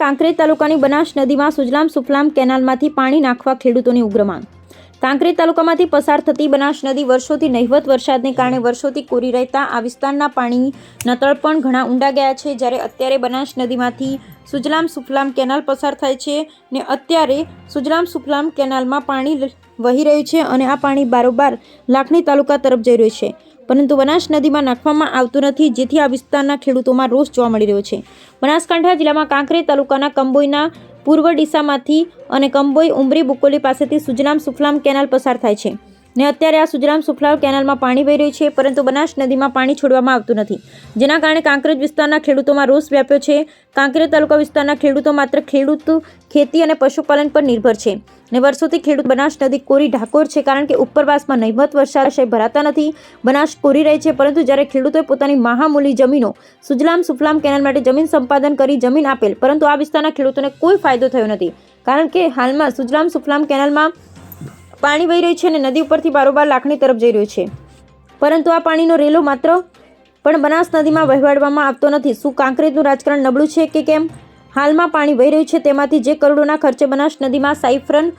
કાંકરેજ તાલુકાની બનાસ નદીમાં સુજલામ સુફલામ કેનાલમાંથી પાણી નાખવા ખેડૂતોની ઉગ્ર માંગ. કાંકરેજ તાલુકામાંથી પસાર થતી બનાસ નદી વર્ષોથી નહિવત વરસાદને કારણે વર્ષોથી કોરી રહેતા આ વિસ્તારના પાણીના તળ પણ ઘણા ઊંડા ગયા છે. જ્યારે અત્યારે બનાસ નદીમાંથી સુજલામ સુફલામ કેનાલ પસાર થાય છે ને અત્યારે સુજલામ સુફલામ કેનાલમાં પાણી વહી રહ્યું છે અને આ પાણી બારોબાર લાખણી તાલુકા તરફ જઈ રહ્યું છે. પરંતુ બનાસ નદીમાં નાખવામાં આવતું નથી, જેથી આ વિસ્તારના ખેડૂતોમાં રોષ જોવા મળી રહ્યો છે. બનાસકાંઠા જિલ્લામાં કાંકરેજ તાલુકાના કંબોઈના પૂર્વ ડીસામાંથી અને કંબોઈ ઉમરી બુકોલી પાસેથી સુજલામ સુફલામ કેનાલ પસાર થાય છે. ને અત્યારે આ સુજરામ સુફલામ કેનાલમાં પાણી વહી રહ્યું છે, પરંતુ બનાસ નદીમાં પાણી છોડવામાં આવતું નથી. જેના કારણે કાંકરેજ વિસ્તારના ખેડૂતોમાં રોષ વ્યાપ્યો છે. કાંકરેજ તાલુકા વિસ્તારના ખેડૂતો માત્ર ખેડૂત, ખેતી અને પશુપાલન પર નિર્ભર છે. ને વર્ષોથી ખેડૂત બનાસ નદી કોરી ઢાકોર છે, કારણ કે ઉપરવાસમાં નહિવત વરસાદ ભરાતા નથી. બનાસ કોરી રહી છે, પરંતુ જ્યારે ખેડૂતોએ પોતાની મહામૂલી જમીનો સુજલામ સુફલામ કેનાલ માટે જમીન સંપાદન કરી જમીન આપેલ, પરંતુ આ વિસ્તારના ખેડૂતોને કોઈ ફાયદો થયો નથી. કારણ કે હાલમાં સુજલામ સુફલામ કેનાલમાં પાણી વહી રહ્યું છે અને નદી ઉપરથી બારોબાર લાખણી તરફ જઈ રહ્યું છે. પરંતુ આ પાણીનો રેલો માત્ર પણ બનાસ નદીમાં વહેવાડવામાં આવતો નથી. શું કાંકરેજનું રાજકારણ નબળું છે કે કેમ? હાલમાં પાણી વહી રહ્યું છે તેમાંથી જે કરોડોના ખર્ચે બનાસ નદીમાં સાઇફ્રન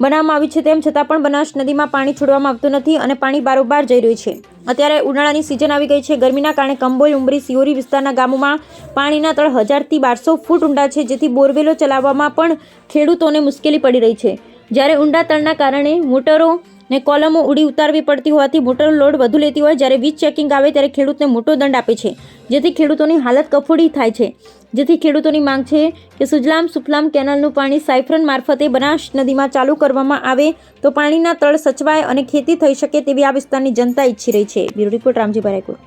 બનાવવામાં આવી છે તેમ છતાં પણ બનાસ નદીમાં પાણી છોડવામાં આવતું નથી અને પાણી બારોબાર જઈ રહ્યું છે. અત્યારે ઉનાળાની સિઝન આવી ગઈ છે. ગરમીના કારણે કંબોલ, ઉમરી સિયોરી વિસ્તારના ગામોમાં પાણીના તળ હજારથી બારસો ફૂટ ઊંડા છે, જેથી બોરવેલો ચલાવવામાં પણ ખેડૂતોને મુશ્કેલી પડી રહી છે. જ્યારે ઊંડા તળના કારણે મોટરો ને કોલમો ઉડી ઉતારવી પડતી હોવાથી મોટર લોડ વધુ લેતી હોય. જ્યારે વીજ ચેકિંગ આવે ત્યારે ખેડૂતને મોટો દંડ આપે છે, જેથી ખેડૂતોની હાલત કફોડી થાય છે. જેથી ખેડૂતોની માંગ છે કે સુજલામ સુફલામ કેનાલનું પાણી સાયફ્રન મારફતે બનાસ નદીમાં ચાલુ કરવામાં આવે તો પાણીના તળ સચવાય અને ખેતી થઈ શકે તેવી આ વિસ્તારની જનતા ઈચ્છી રહી છે. Bureau report, Ramji રાયકોડ